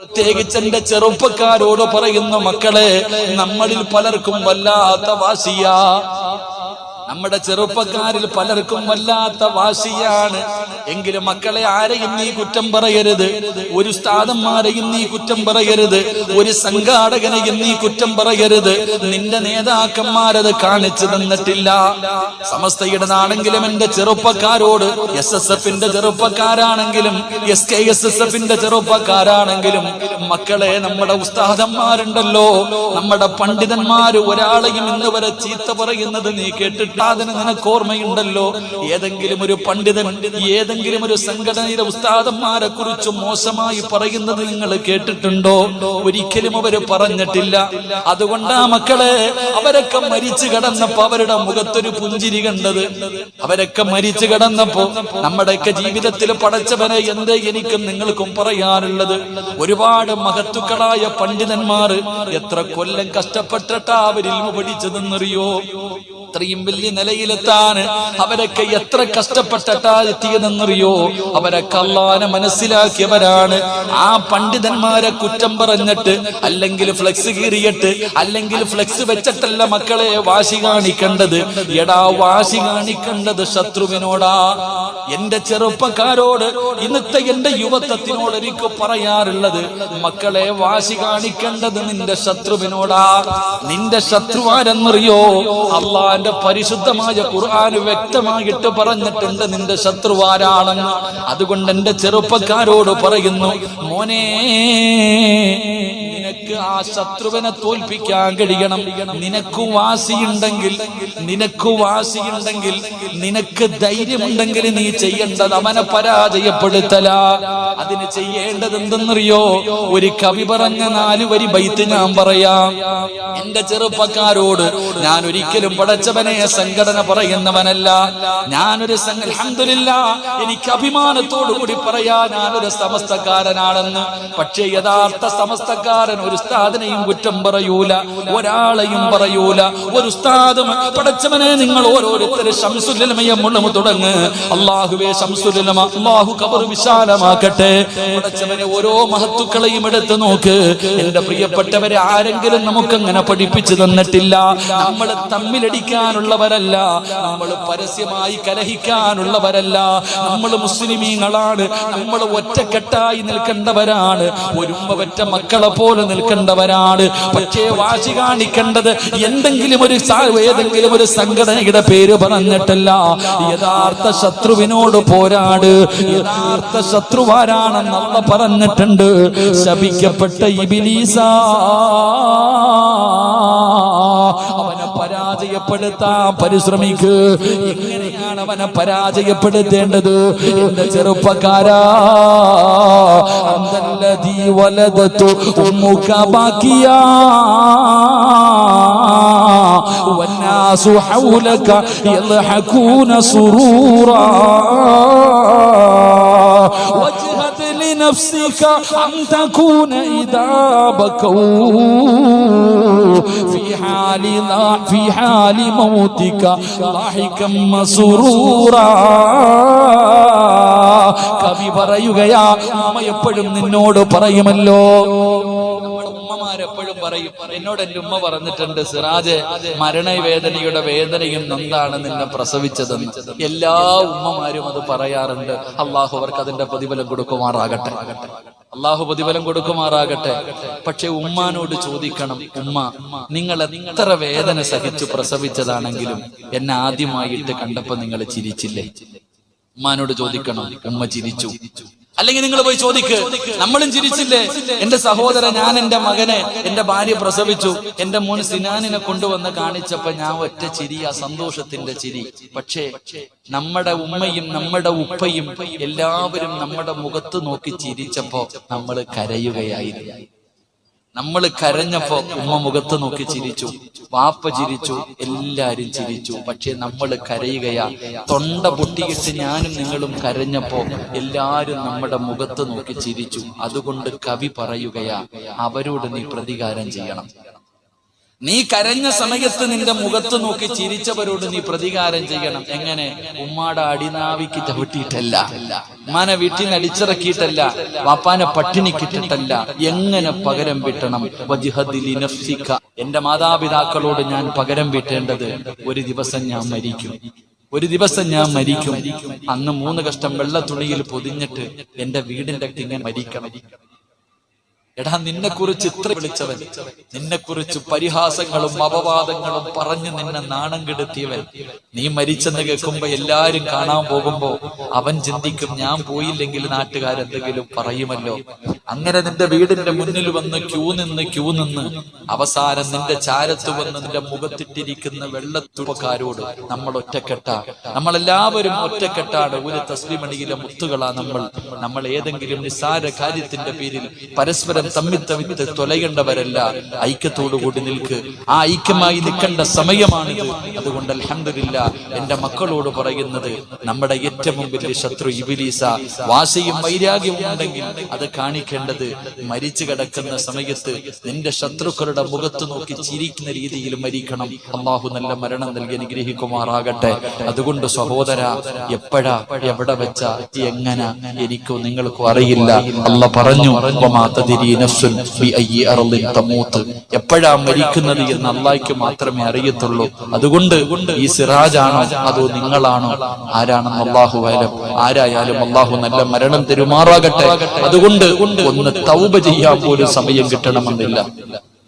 പ്രത്യേകിച്ച് എന്റെ ചെറുപ്പക്കാരോട് പറയുന്ന മക്കളെ നമ്മളിൽ പലർക്കും വല്ലാത്ത വാശിയാ. നമ്മുടെ ചെറുപ്പക്കാരിൽ പലർക്കും വല്ലാത്ത വാശിയാണ്. എങ്കിലും മക്കളെ ആരെയും നീ കുറ്റം പറയരുത്. ഒരു സ്ഥാദന്മാരെയും നീ കുറ്റം പറയരുത്. ഒരു സംഘാടകനെയും നീ കുറ്റം പറയരുത്. നിന്റെ നേതാക്കന്മാരത് കാണിച്ചു തന്നിട്ടില്ല. സമസ്തയുടെ നാണെങ്കിലും എന്റെ ചെറുപ്പക്കാരോട് എസ് എസ് എഫിന്റെ ചെറുപ്പക്കാരാണെങ്കിലും എസ് കെ എസ് എസ് എഫിന്റെ ചെറുപ്പക്കാരാണെങ്കിലും മക്കളെ നമ്മുടെ ഉസ്താദന്മാരുണ്ടല്ലോ. നമ്മുടെ പണ്ഡിതന്മാര് ഒരാളെയും ഇന്ന് വരെ ചീത്ത പറയുന്നത് നീ കേട്ടിട്ട് അതിന് നിനക്ക് ഓർമ്മയുണ്ടല്ലോ? ഏതെങ്കിലും ഒരു പണ്ഡിതൻ ഏതെങ്കിലും ഒരു സംഘടനയിലെ ഉസ്താദന്മാരെ കുറിച്ച് മോശമായി പറയുന്നത് നിങ്ങൾ കേട്ടിട്ടുണ്ടോ? ഒരിക്കലും അവർ പറഞ്ഞിട്ടില്ല. അതുകൊണ്ടാ മക്കളെ അവരൊക്കെ മരിച്ചു കിടന്നപ്പോ അവരുടെ മുഖത്തൊരു പുഞ്ചിരി കണ്ടത്. അവരൊക്കെ മരിച്ചു കിടന്നപ്പോ നമ്മുടെയൊക്കെ ജീവിതത്തിൽ പടച്ചവനെ എന്തേ എനിക്കും നിങ്ങൾക്കും പറയാനുള്ളത്? ഒരുപാട് മഹത്തുക്കളായ പണ്ഡിതന്മാർ എത്ര കൊല്ലം കഷ്ടപ്പെട്ടിട്ടാ അവരിൽ പഠിച്ചതെന്നറിയോ? ഇത്രയും വലിയ നിലയിലെത്താൻ അവരൊക്കെ എത്ര കഷ്ടപ്പെട്ടിട്ടാ എത്തിയതെന്നറിയോ അവരെ അള്ളാനെ മനസ്സിലാക്കിയവരാണ്. ആ പണ്ഡിതന്മാരെ കുറ്റം പറഞ്ഞിട്ട് അല്ലെങ്കിൽ ഫ്ലെക്സ് കീറിയിട്ട് അല്ലെങ്കിൽ ഫ്ലെക്സ് വെച്ചിട്ടല്ല മക്കളെ വാശി കാണിക്കേണ്ടത്. എടാ വാശി കാണിക്കേണ്ടത് ശത്രുവിനോടാ. എന്റെ ചെറുപ്പക്കാരോട് ഇന്നത്തെ എന്റെ യുവത്വത്തിനോട് എനിക്ക് പറയാറുള്ളത് മക്കളെ വാശി കാണിക്കേണ്ടത് നിന്റെ ശത്രുവിനോടാ. നിന്റെ ശത്രുവാരെന്നറിയോ? അള്ളാന്റെ പരിശുദ്ധമായ ഖുർആൻ വ്യക്തമായിട്ട് പറഞ്ഞിട്ടുണ്ട് നിന്റെ ശത്രുവാരാണെന്ന്. അതുകൊണ്ട് എന്റെ ചെറുപ്പക്കാരോട് പറയുന്നു മോനെ നിനക്ക് ആ ശത്രുവിനെ തോൽപ്പിക്കാൻ കഴിയണം. നിനക്ക് വാസിയുണ്ടെങ്കിൽ നിനക്ക് വാസിയുണ്ടെങ്കിൽ നിനക്ക് ധൈര്യമുണ്ടെങ്കിൽ നീ ചെയ്യേണ്ടത് അവനെ പരാജയപ്പെടുത്തല. അതിന് ചെയ്യേണ്ടത് എന്തെന്നറിയോ? ഒരു കവി പറഞ്ഞ നാല് വരി ബൈത്ത് ഞാൻ പറയാം. എന്റെ ചെറുപ്പക്കാരോട് ഞാൻ ഒരിക്കലും പടച്ചവനെ സംഘടന പറയുന്നവനല്ല. ഞാനൊരു അൽഹംദുലില്ലാ എനിക്ക് അഭിമാനത്തോടു കൂടി പറയാ ഞാനൊരു സമസ്തക്കാരനാണെന്ന്. പക്ഷേ യഥാർത്ഥ സമസ്തക്കാരൻ ഒരു ഉസ്താദിനെയും കുറ്റം പറയൂല ഒരാളെയും പറയൂല. ഒരു ഉസ്താദും പടച്ചവനെ നിങ്ങൾ ഓരോരുത്തരും ശംസുലമയം മുഴുവൻ തുടങ്ങ്. അള്ളാഹുവേ ശംസുലമ അള്ളാഹു കബർ വിശാലമാക്കട്ടെ. പടച്ചവനെ ഓരോ മഹത്തുക്കളെയും എടുത്തു നോക്ക്. എന്റെ പ്രിയപ്പെട്ടവരെ ആരെങ്കിലും നമുക്ക് അങ്ങനെ പഠിപ്പിച്ചു തന്നിട്ടില്ല. നമ്മൾ തമ്മിലടിക്കാനുള്ളവരല്ല നമ്മൾ പരസ്യമായി കലഹിക്കാനുള്ളവരല്ല. നമ്മൾ മുസ്ലിമീങ്ങളാണ്. നമ്മൾ ഒറ്റക്കെട്ടായി നിൽക്കേണ്ടവരാണ്. ഒരുമ്പറ്റ മക്കളെ പോലെ നിൽക്കേണ്ടവരാണ്. പക്ഷേ വാശി കാണിക്കേണ്ടത് എന്തെങ്കിലും ഒരു ഏതെങ്കിലും ഒരു സംഘടനയുടെ പേര് പറഞ്ഞിട്ടല്ല. യഥാർത്ഥ ശത്രുവിനോട് പോരാട്. യഥാർത്ഥ ശത്രുവാരാണെന്നല്ല പറഞ്ഞിട്ടുണ്ട്. ശപിക്കപ്പെട്ട ഇബിലീസ. പരാജയപ്പെടുത്താൻ പരിശ്രമിക്ക് എങ്ങനെയാണ് അവനെ പരാജയപ്പെടുത്തേണ്ടത് എന്റെ ചെറുപ്പക്കാരാ അന്തല്ലദീ വലദതു ഉമ്മുക ബാക്കിയാ والناس حولك يضحكون سرورا واجهد لنفسك أن تكون إذا بكوا في حال ضا- في حال موتك ضاحكا مسرورا കവി പറയുകയാ ഉമ്മ എപ്പോഴും നിന്നോട് പറയുമല്ലോ നമ്മുടെ ഉമ്മമാരെപ്പോഴും പറയും എന്നോട് എന്റെ ഉമ്മ പറഞ്ഞിട്ടുണ്ട് സിറാജ് മരണവേദനയുടെ വേദനയും നന്ദാണ് നിന്നെ പ്രസവിച്ചതെന്ന്. എല്ലാ ഉമ്മമാരും അത് പറയാറുണ്ട്. അള്ളാഹു അവർക്ക് അതിന്റെ പ്രതിഫലം കൊടുക്കുമാറാകട്ടെ. അള്ളാഹു പ്രതിഫലം കൊടുക്കുമാറാകട്ടെ. പക്ഷെ ഉമ്മാനോട് ചോദിക്കണം ഉമ്മ നിങ്ങൾ എത്ര വേദന സഹിച്ചു പ്രസവിച്ചതാണെങ്കിലും എന്നെ ആദ്യമായിട്ട് കണ്ടപ്പോ നിങ്ങൾ ചിരിച്ചില്ലേ? ഉമ്മാനോട് ചോദിക്കണം ഉമ്മ ചിരിച്ചു. അല്ലെങ്കിൽ നിങ്ങൾ പോയി ചോദിക്ക് നമ്മളും ചിരിച്ചില്ലേ? എന്റെ സഹോദരൻ ഞാൻ എന്റെ മകനെ എന്റെ ഭാര്യ പ്രസവിച്ചു. എന്റെ മോൻ സിനാനിനെ കൊണ്ടുവന്ന് കാണിച്ചപ്പോ ഞാൻ ഒറ്റ ചിരിയാ സന്തോഷത്തിന്റെ ചിരി. പക്ഷേ നമ്മുടെ ഉമ്മയും നമ്മുടെ ഉപ്പയും എല്ലാവരും നമ്മുടെ മുഖത്ത് നോക്കി ചിരിച്ചപ്പോ നമ്മൾ കരയുകയായിരുന്നു. നമ്മൾ കരഞ്ഞപ്പോ ഉമ്മ മുഖത്ത് നോക്കി ചിരിച്ചു വാപ്പ ചിരിച്ചു എല്ലാരും ചിരിച്ചു. പക്ഷെ നമ്മൾ കരയുകയാ. തൊണ്ട പൊട്ടിയിട്ട് ഞാനും നിങ്ങളും കരഞ്ഞപ്പോ എല്ലാരും നമ്മുടെ മുഖത്ത് നോക്കി ചിരിച്ചു. അതുകൊണ്ട് കവി പറയുകയാ അവരോട് നീ പ്രതികാരം ചെയ്യണം. നീ കരഞ്ഞ സമയത്ത് നിന്റെ മുഖത്ത് നോക്കി ചിരിച്ചവരോട് നീ പ്രതികാരം ചെയ്യണം. എങ്ങനെ? ഉമ്മാടെ അടിനാവിക്ക് ചവിട്ടിയിട്ടല്ല. ഉമ്മാനെ വീട്ടിൽ നിന്ന് അടിച്ചിറക്കിയിട്ടല്ല. വാപ്പാനെ പട്ടിണിക്കിട്ടിട്ടല്ല എങ്ങനെ പകരം വീട്ടണം. എന്റെ മാതാപിതാക്കളോട് ഞാൻ പകരം വീട്ടേണ്ടത് ഒരു ദിവസം ഞാൻ മരിക്കും. ഒരു ദിവസം ഞാൻ മരിക്കും. അന്ന് മൂന്ന് കഷ്ടം വെള്ള തുണിയിൽ പൊതിഞ്ഞിട്ട് എന്റെ വീടിന്റെ ഇങ്ങനെ മരിക്കണം. എടാ നിന്നെ കുറിച്ച് ഇത്ര വിളിച്ചവൻ നിന്നെ കുറിച്ച് പരിഹാസങ്ങളും അപവാദങ്ങളും പറഞ്ഞു നിന്നെ നാണം കെടുത്തിയവൻ. നീ മരിച്ചെന്ന് കേൾക്കുമ്പോ എല്ലാരും കാണാൻ പോകുമ്പോ അവൻ ചിന്തിക്കും ഞാൻ പോയില്ലെങ്കിൽ നാട്ടുകാരെന്തെങ്കിലും പറയുമല്ലോ. അങ്ങനെ നിന്റെ വീടിന്റെ മുന്നിൽ വന്ന് ക്യൂ നിന്ന് ക്യൂ നിന്ന് അവസാനം നിന്റെ ചാരത്ത് വന്ന് നിന്റെ മുഖത്തിട്ടിരിക്കുന്ന വെള്ളത്തുപ്പക്കാരോട് നമ്മൾ ഒറ്റക്കെട്ട. നമ്മളെല്ലാവരും ഒറ്റക്കെട്ടാണ്. ഒരു തസ്ലിമണിയിലെ മുത്തുകളാ നമ്മൾ. നമ്മൾ ഏതെങ്കിലും നിസ്സാര കാര്യത്തിന്റെ പേരിൽ പരസ്പരം തമ്മിൽ തമ്മിൽ തൊലയേണ്ടവരല്ല. ഐക്യത്തോടു കൂടി നിൽക്ക്. ആ ഐക്യമായി നിൽക്കേണ്ട സമയമാണിത്. അതുകൊണ്ട് അൽഹംദുലില്ല എന്റെ മക്കളോട് പറയുന്നത് നമ്മുടെ ഏറ്റവും വലിയ ശത്രു ഇബിലീസ. വാശിയും വൈരാഗ്യവും ഉണ്ടെങ്കിൽ അത് കാണിക്കേണ്ടത് മരിച്ചു കിടക്കുന്ന സമയത്ത് നിന്റെ ശത്രുക്കളുടെ മുഖത്ത് നോക്കി ചിരിക്കുന്ന രീതിയിൽ മരിക്കണം. അള്ളാഹു നല്ല മരണം നൽകി അനുഗ്രഹിക്കുമാറാകട്ടെ. അതുകൊണ്ട് സഹോദര എപ്പോഴാ എവിടെ വെച്ച എങ്ങനെ എനിക്കോ നിങ്ങൾക്കോ അറിയില്ല. അല്ല പറഞ്ഞു "വമാ തദ്രി നഫ്സുൻ ബിഅയ്യി അർളിൻ എപ്പോഴാ മരിക്കുന്നത് എന്ന് അള്ളാഹ്ക്ക് മാത്രമേ അറിയത്തുള്ളൂ. അതുകൊണ്ട് ഈ സിറാജാണോ അതോ നിങ്ങളാണോ? ആരാണെന്ന് അള്ളാഹു ആരായാലും അള്ളാഹു നല്ല മരണം തെരുമാറാകട്ടെ. അതുകൊണ്ട് ഒന്ന് തൗബ ചെയ്യാൻ പോലും സമയം കിട്ടണമെന്നില്ല.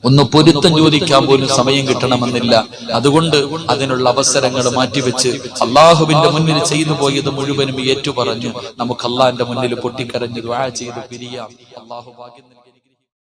ഒന്ന് പൊരുത്തം ചോദിക്കാൻ പോലും സമയം കിട്ടണമെന്നില്ല. അതുകൊണ്ട് അതിനുള്ള അവസരങ്ങൾ മാറ്റിവെച്ച് അള്ളാഹുവിന്റെ മുന്നിൽ ചെയ്തു പോയത് മുഴുവനും ഏറ്റുപറഞ്ഞു നമുക്ക് അള്ളാഹിന്റെ മുന്നിൽ പൊട്ടിക്കരഞ്ഞ് ദ്വാ ചെയ്ത് പിരിയാം. അള്ളാഹു ഭാഗ്യം.